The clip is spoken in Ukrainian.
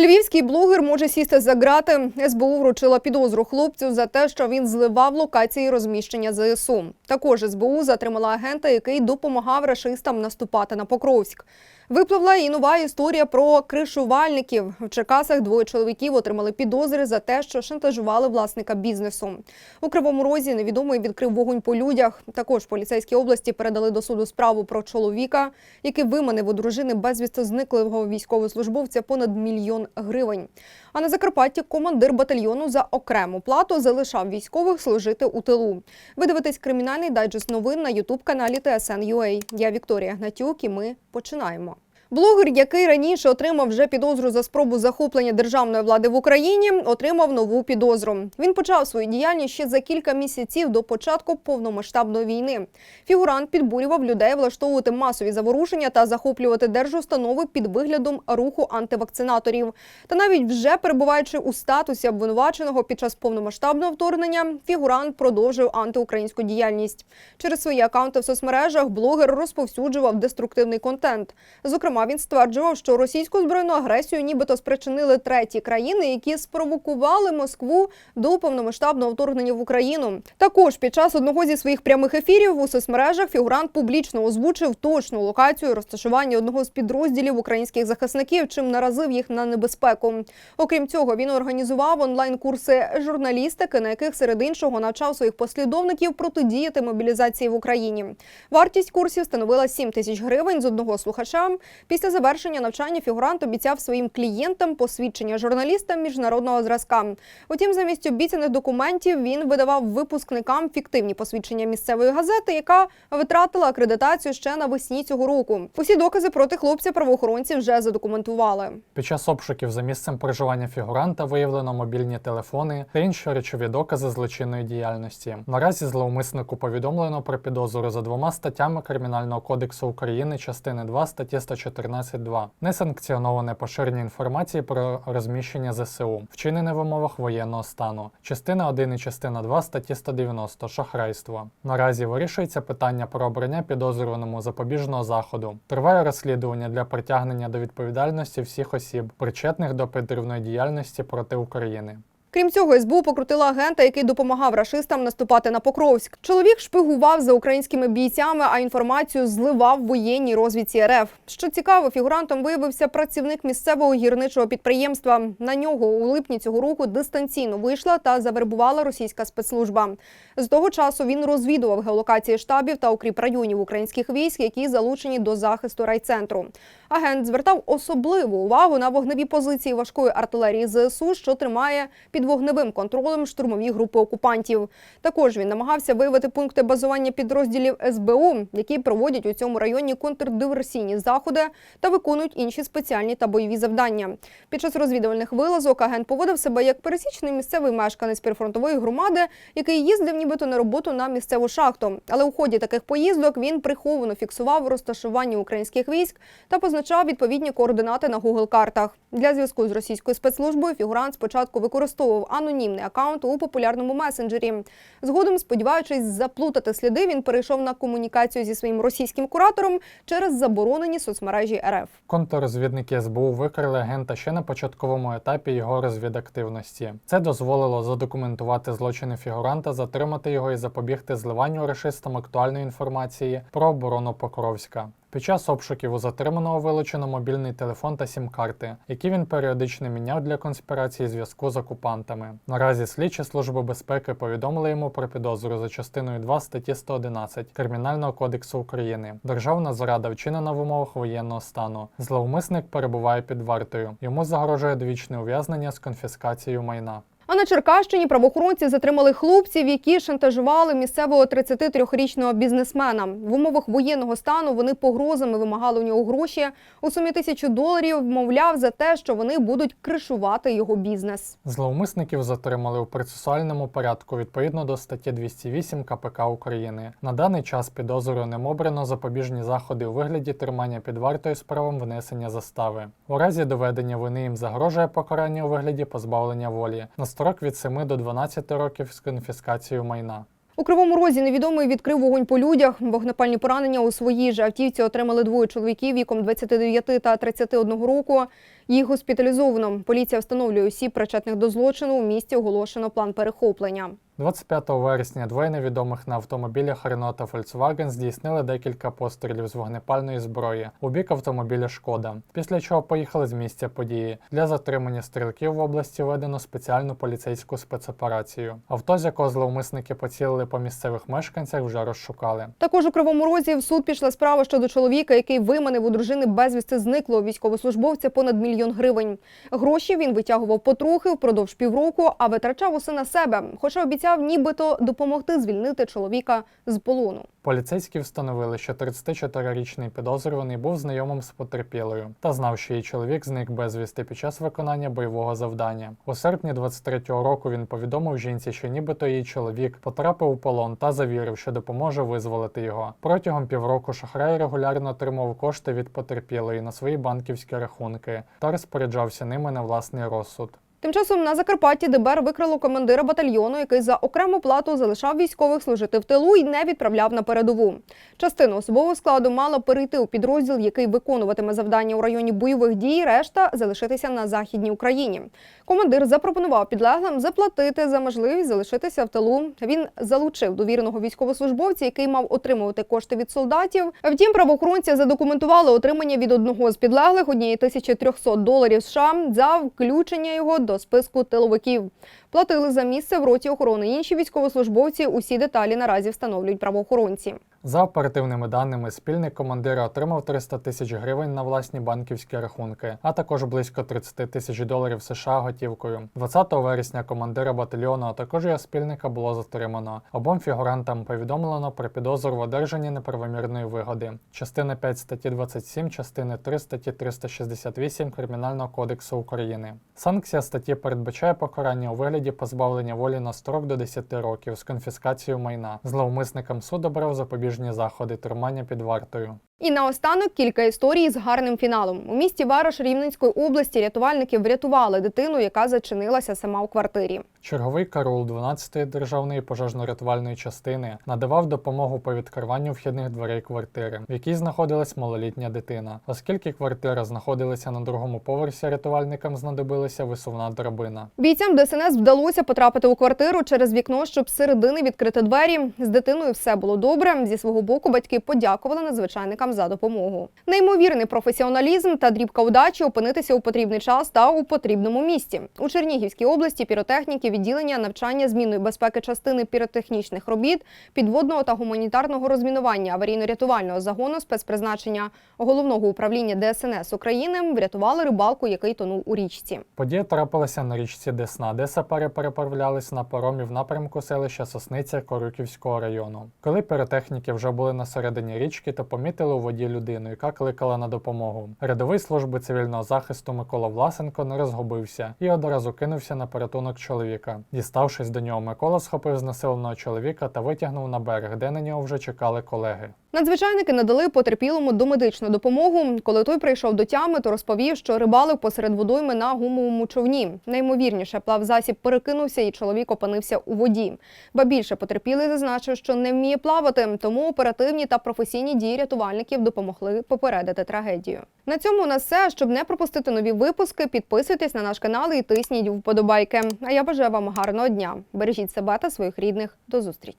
Львівський блогер може сісти за ґрати. СБУ вручила підозру хлопцю за те, що він зливав локації розміщення ЗСУ. Також СБУ затримала агента, який допомагав рашистам наступати на Покровськ. Випливла і нова історія про кришувальників. В Черкасах двоє чоловіків отримали підозри за те, що шантажували власника бізнесу. У Кривому Розі невідомий відкрив вогонь по людях. Також поліцейські області передали до суду справу про чоловіка, який виманив у дружини безвісти зниклого військовослужбовця понад мільйон гривень. А на Закарпатті командир батальйону за окрему плату залишав військових служити у тилу. Ви дивитесь кримінальний дайджест новин на ютуб-каналі TSN.ua. Я Вікторія Гнатюк і ми починаємо. Блогер, який раніше отримав вже підозру за спробу захоплення державної влади в Україні, отримав нову підозру. Він почав свою діяльність ще за кілька місяців до початку повномасштабної війни. Фігурант підбурював людей влаштовувати масові заворушення та захоплювати держустанови під виглядом руху антивакцинаторів. Та навіть вже перебуваючи у статусі обвинуваченого під час повномасштабного вторгнення, фігурант продовжив антиукраїнську діяльність. Через свої акаунти в соцмережах блогер розповсюджував деструктивний контент. Зокрема, він стверджував, що російську збройну агресію нібито спричинили треті країни, які спровокували Москву до повномасштабного вторгнення в Україну. Також під час одного зі своїх прямих ефірів у соцмережах фігурант публічно озвучив точну локацію розташування одного з підрозділів українських захисників, чим наразив їх на небезпеку. Окрім цього, він організував онлайн-курси журналістики, на яких серед іншого навчав своїх послідовників протидіяти мобілізації в Україні. Вартість курсів становила 7 тисяч гривень з одного слухача. Після завершення навчання фігурант обіцяв своїм клієнтам посвідчення журналіста міжнародного зразка. Утім, замість обіцяних документів він видавав випускникам фіктивні посвідчення місцевої газети, яка витратила акредитацію ще навесні цього року. Усі докази проти хлопця правоохоронці вже задокументували. Під час обшуків за місцем проживання фігуранта виявлено мобільні телефони та інші речові докази злочинної діяльності. Наразі зловмиснику повідомлено про підозру за двома статтями Кримінального кодексу України, частини 2 статті 114.2. Несанкціоноване поширення інформації про розміщення ЗСУ, вчинене в умовах воєнного стану, частина 1 і частина 2 статті 190 шахрайство. Наразі вирішується питання про обрання підозрюваному запобіжного заходу. Триває розслідування для притягнення до відповідальності всіх осіб, причетних до підривної діяльності проти України. Крім цього, СБУ покрутила агента, який допомагав рашистам наступати на Покровськ. Чоловік шпигував за українськими бійцями, а інформацію зливав воєнній розвідці РФ. Що цікаво, фігурантом виявився працівник місцевого гірничого підприємства. На нього у липні цього року дистанційно вийшла та завербувала російська спецслужба. З того часу він розвідував геолокації штабів та укріп районів українських військ, які залучені до захисту райцентру. Агент звертав особливу увагу на вогневі позиції важкої артилерії ЗСУ, що тримає під вогневим контролем штурмові групи окупантів. Також він намагався виявити пункти базування підрозділів СБУ, які проводять у цьому районі контрдиверсійні заходи та виконують інші спеціальні та бойові завдання. Під час розвідувальних вилазок агент поводив себе як пересічний місцевий мешканець прифронтової громади, який їздив нібито на роботу на місцеву шахту. Але у ході таких поїздок він приховано фіксував розташування українських військ та позначав відповідні координати на Google картах Для зв'язку з російською спецслужбою фігурант спочатку використовував анонімний акаунт у популярному месенджері. Згодом, сподіваючись заплутати сліди, він перейшов на комунікацію зі своїм російським куратором через заборонені соцмережі РФ. Контррозвідники СБУ викрили агента ще на початковому етапі його розвідактивності. Це дозволило задокументувати злочини фігуранта, затримати його і запобігти зливанню рашистам актуальної інформації про оборону Покровська. Під час обшуків у затриманого вилучено мобільний телефон та сім-карти, які він періодично міняв для конспірації зв'язку з окупантами. Наразі слідчі служби безпеки повідомили йому про підозру за частиною 2 статті 111 Кримінального кодексу України. Державна зрада вчинена в умовах воєнного стану. Зловмисник перебуває під вартою. Йому загрожує довічне ув'язнення з конфіскацією майна. А на Черкащині правоохоронці затримали хлопців, які шантажували місцевого 33-річного бізнесмена. В умовах воєнного стану вони погрозами вимагали у нього гроші у сумі тисячу доларів. Мовляв за те, що вони будуть кришувати його бізнес. Зловмисників затримали у процесуальному порядку відповідно до статті 208 КПК України. На даний час підозрюваним обрано запобіжні заходи у вигляді тримання під вартою з правом внесення застави. У разі доведення вини їм загрожує покарання у вигляді позбавлення волі строк від 7 до 12 років з конфіскацією майна. У Кривому Розі невідомий відкрив вогонь по людях. Вогнепальні поранення у своїй же автівці отримали двоє чоловіків віком 29 та 31 року. Їх госпіталізовано. Поліція встановлює усі причетних до злочину. У місті оголошено план перехоплення. 25 вересня двоє невідомих на автомобілях Renault та Volkswagen здійснили декілька пострілів з вогнепальної зброї у бік автомобіля Шкода, після чого поїхали з місця події. Для затримання стрілків в області введено спеціальну поліцейську спецоперацію. Авто, з якого зловмисники поцілили по місцевих мешканцях, вже розшукали. Також у Кривому Розі в суд пішла справа щодо чоловіка, який виманив у дружини безвісти зниклого військовослужбовця понад мільйон гривень. Гроші він витягував потрохи впродовж півроку, а витрачав усе на себе, хоча обіцяв нібито допомогти звільнити чоловіка з полону. Поліцейські встановили, що 34-річний підозрюваний був знайомим з потерпілою та знав, що її чоловік зник безвісти під час виконання бойового завдання. У серпні 23-го року він повідомив жінці, що нібито її чоловік потрапив у полон та завірив, що допоможе визволити його. Протягом півроку шахрай регулярно отримав кошти від потерпілої на свої банківські рахунки та розпоряджався ними на власний розсуд. Тим часом на Закарпатті ДБР викрило командира батальйону, який за окрему плату залишав військових служити в тилу і не відправляв на передову. Частина особового складу мала перейти у підрозділ, який виконуватиме завдання у районі бойових дій. Решта залишитися на західній Україні. Командир запропонував підлеглим заплатити за можливість залишитися в тилу. Він залучив довіреного військовослужбовця, який мав отримувати кошти від солдатів. Втім, правоохоронці задокументували отримання від одного з підлеглих однієї 1300 доларів США за включення його списку тиловиків. Платили за місце в роті охорони інші військовослужбовці. Усі деталі наразі встановлюють правоохоронці. За оперативними даними, спільник командира отримав 300 тисяч гривень на власні банківські рахунки, а також близько 30 тисяч доларів США готівкою. 20 вересня командира батальйону, а також його спільника було затримано. Обом фігурантам повідомлено про підозру в одержанні неправомірної вигоди. Частина 5 статті 27, частини 3 статті 368 Кримінального кодексу України. Санкція статті передбачає покарання у вигляді позбавлення волі на строк до 10 років з конфіскацією майна. Зловмисникам суд обрав запобіжні заходи тримання під вартою. І наостанок кілька історій з гарним фіналом. У місті Вараш Рівненської області рятувальники врятували дитину, яка зачинилася сама у квартирі. Черговий караул 12-ї державної пожежно-рятувальної частини надавав допомогу по відкриванню вхідних дверей квартири, в якій знаходилась малолітня дитина. Оскільки квартира знаходилася на другому поверсі, рятувальникам знадобилася висувна драбина. Бійцям ДСНС вдалося потрапити у квартиру через вікно, щоб з середини відкрити двері. З дитиною все було добре. Зі свого боку батьки подякували надзвичайникам за допомогу. Неймовірний професіоналізм та дрібка удачі опинитися у потрібний час та у потрібному місці. У Чернігівській області піротехніки відділення навчання змінної безпеки частини піротехнічних робіт, підводного та гуманітарного розмінування аварійно-рятувального загону спецпризначення головного управління ДСНС України врятували рибалку, який тонув у річці. Подія трапилася на річці Десна, де сапери переправлялись на паромі в напрямку селища Сосниця Корюківського району. Коли піротехніки вже були на середині річки, то помітили у людину, яка кликала на допомогу. Рядовий служби цивільного захисту Микола Власенко не розгубився і одразу кинувся на порятунок чоловіка. Діставшись до нього, Микола схопив знесиленого чоловіка та витягнув на берег, де на нього вже чекали колеги. Надзвичайники надали потерпілому домедичну допомогу. Коли той прийшов до тями, то розповів, що рибалив посеред водойми на гумовому човні. Наймовірніше, плавзасіб перекинувся, і чоловік опинився у воді. Ба більше потерпілий зазначив, що не вміє плавати, тому оперативні та професійні дії рятувальників допомогли попередити трагедію. На цьому у нас все. Щоб не пропустити нові випуски, підписуйтесь на наш канал і тисніть вподобайки. А я бажаю вам гарного дня. Бережіть себе та своїх рідних. До зустрічі.